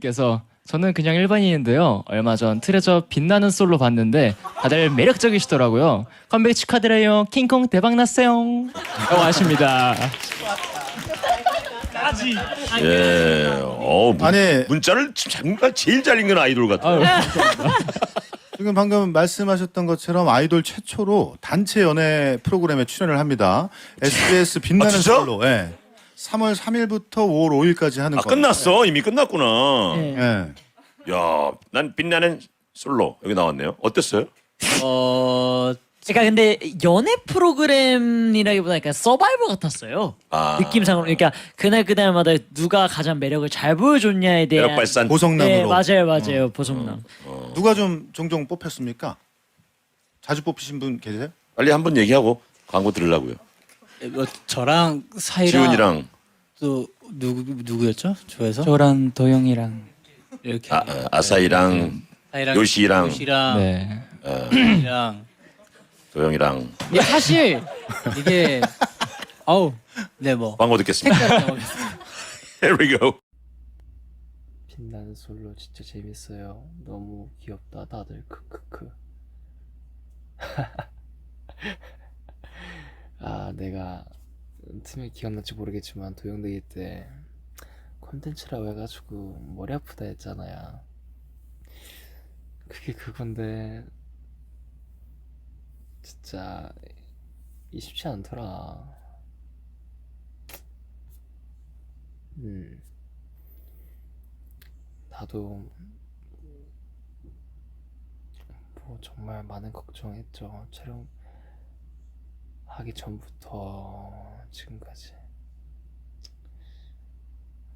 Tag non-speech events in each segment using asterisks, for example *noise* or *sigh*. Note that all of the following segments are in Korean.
께서 저는 그냥 일반인인데요. 얼마 전 트레저 빛나는 솔로 봤는데 다들 매력적이시더라고요. 컴백 축하드려요. 킹콩 대박 났어요. 라고 하십니다. 예. 어, 문, 아니 문자를 정말 제일 잘 읽는 아이돌 같아요. 지금 방금 말씀하셨던 것처럼 아이돌 최초로 단체 연애 프로그램에 출연을 합니다. SBS 빛나는 아, 진짜? 솔로. 예. 3월 3일부터 5월 5일까지 하는 아, 거. 끝났어. 이미 끝났구나. 예. 야, 난 빛나는 솔로 여기 나왔네요. 어땠어요? 어, 그러니까 근데 연애 프로그램이라기보다 약간 서바이벌 같았어요. 아. 느낌상으로, 그러니까 그날 그날마다 누가 가장 매력을 잘 보여줬냐에 대한. 매력 발산. 보성남으로. 네, 맞아요, 맞아요, 보성남. 누가 좀 종종 뽑혔습니까? 자주 뽑히신 분 계세요? 빨리 한번 얘기하고 광고 들으려고요. 뭐 저랑 사이랑 지훈이랑 또 누구 누구였죠? 조에서 저랑 도영이랑 이렇게 아, 아, 아사히랑 사이랑 요시랑 요시랑 네. 이랑 도영이랑 이게 사실 이게 아우 네뭐 광고 듣겠습니다. *laughs* Here we go. 빛나는 솔로 진짜 재밌어요. 너무 귀엽다 다들 크크크. *laughs* 아 내가 틈에 기억날지 모르겠지만 도영대기 때 콘텐츠라고 해가지고 머리 아프다 했잖아요. 그게 그건데 진짜 이 쉽지 않더라. 음. 나도 뭐 정말 많은 걱정했죠. 촬영 하기 전부터 지금까지.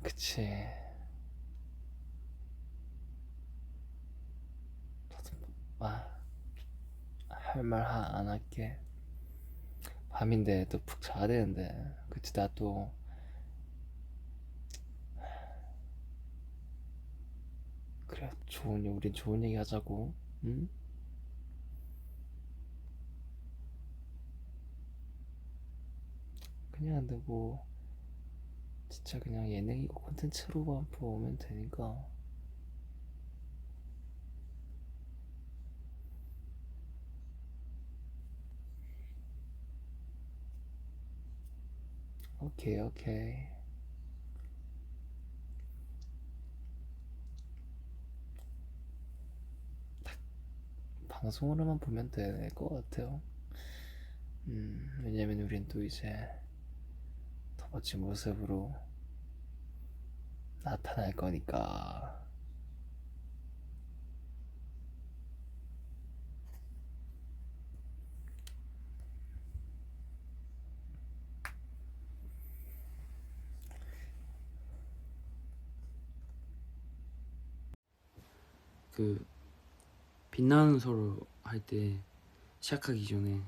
그치. 아, 할 말 안 할게. 밤인데 또 푹 자야 되는데. 그치, 나도 그래 좋은 우린 좋은 얘기 하자고 응? 그냥 근데 뭐 진짜 그냥 예능이고 콘텐츠로만 보면 되니까 오케이 오케이 방송으로만 보면 될 것 같아요. 음, 왜냐면 우린 또 이제 더 멋진 모습으로 나타날 거니까. 그 빛나는 서로 할 때 시작하기 전에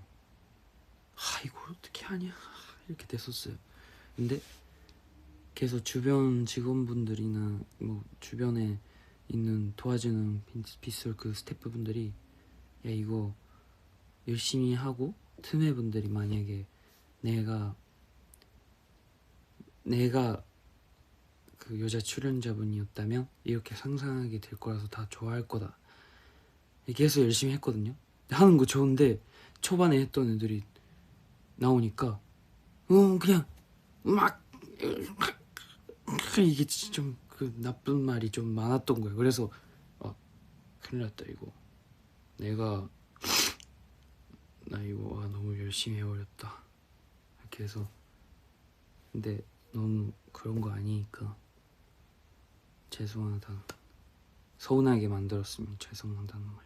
아 이거 어떻게 하냐 이렇게 됐었어요. 근데 계속 주변 직원분들이나 뭐 주변에 있는 도와주는 빈- 빗솔 그 스태프분들이 야 이거 열심히 하고 틈에 분들이 만약에 내가 내가 그 여자 출연자분이었다면 이렇게 상상하게 될 거라서 다 좋아할 거다. 해서 열심히 했거든요. 하는 거 좋은데 초반에 했던 애들이 나오니까 어 그냥 막 이게 좀 그 나쁜 말이 좀 많았던 거예요. 그래서 아 큰일 났다 이거. 내가 나 이거 아, 너무 열심히 해버렸다. 이렇게 해서. 근데 너무 그런 거 아니니까. 죄송하다 서운하게 만들었으면 죄송하다는 말.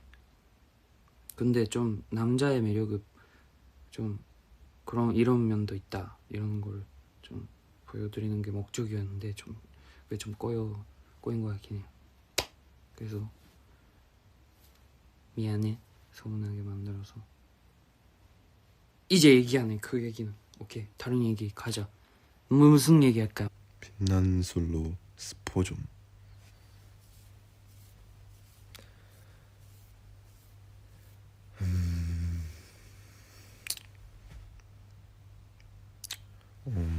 근데 좀 남자의 매력을 좀 그런 이런 면도 있다. 이런 걸 좀 보여드리는 게 목적이었는데 좀 그게 좀 꼬여 꼬인 것 같긴 해요. 그래서 미안해 서운하게 만들어서. 이제 얘기하네 그 얘기는. 오케이 다른 얘기 가자. 뭐 무슨 얘기 할까 빛나는 솔로 스포 좀 음, 음,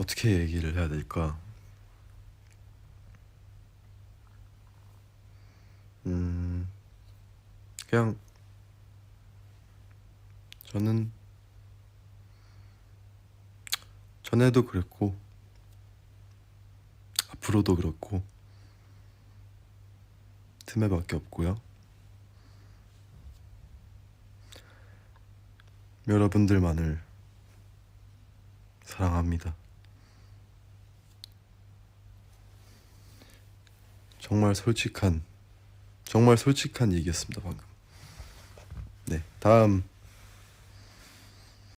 어떻게 얘기를 해야 될까? 음, 그냥 저는 전에도 그랬고 앞으로도 그렇고 틈에밖에 없고요. 여러분들만을 사랑합니다. 정말 솔직한 정말 솔직한 얘기였습니다 방금. 네 다음